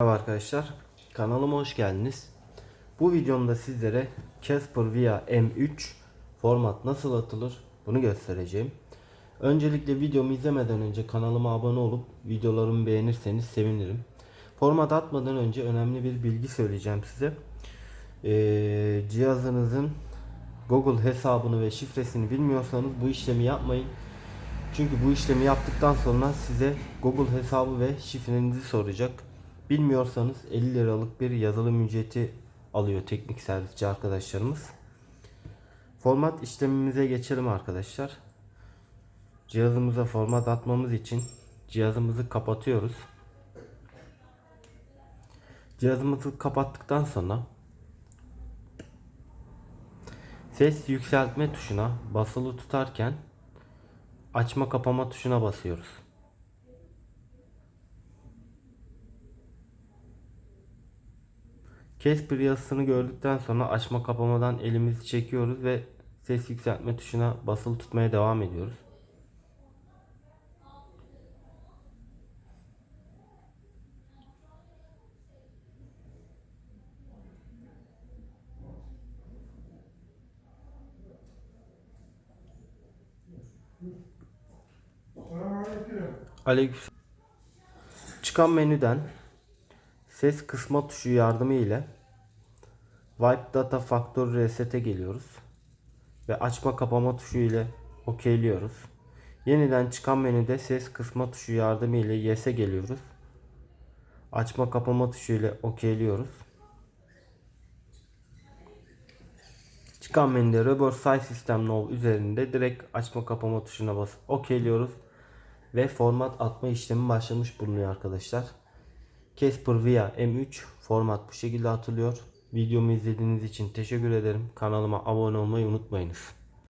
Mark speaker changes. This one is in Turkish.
Speaker 1: Merhaba arkadaşlar, kanalıma hoş geldiniz. Bu videomda sizlere Casper Via M3 format nasıl atılır bunu göstereceğim. Öncelikle videomu izlemeden önce kanalıma abone olup videolarımı beğenirseniz sevinirim. Format atmadan önce önemli bir bilgi söyleyeceğim size. Ee, cihazınızın Google hesabını ve şifresini bilmiyorsanız bu işlemi yapmayın. Çünkü bu işlemi yaptıktan sonra size Google hesabı ve şifrenizi soracak. Bilmiyorsanız 50 liralık bir yazılım ücreti alıyor teknik servisçi arkadaşlarımız. Format işlemimize geçelim arkadaşlar. Cihazımıza format atmamız için cihazımızı kapatıyoruz. Cihazımızı kapattıktan sonra ses yükseltme tuşuna basılı tutarken açma kapama tuşuna basıyoruz. Casper yazısını gördükten sonra açma kapamadan elimizi çekiyoruz ve ses yükseltme tuşuna basılı tutmaya devam ediyoruz. Aleyküm. Çıkan menüden ses kısma tuşu yardımı ile Wipe Data Factory Reset'e geliyoruz. Ve açma kapama tuşu ile okeyliyoruz. Yeniden çıkan menüde ses kısma tuşu yardımı ile Yes'e geliyoruz. Açma kapama tuşu ile okeyliyoruz. Çıkan menüde Reverse Size System Now üzerinde direkt açma kapama tuşuna basıp okeyliyoruz. Ve format atma işlemi başlamış bulunuyor arkadaşlar. Casper Via M3 format bu şekilde atılıyor. Videomu izlediğiniz için teşekkür ederim. Kanalıma abone olmayı unutmayınız.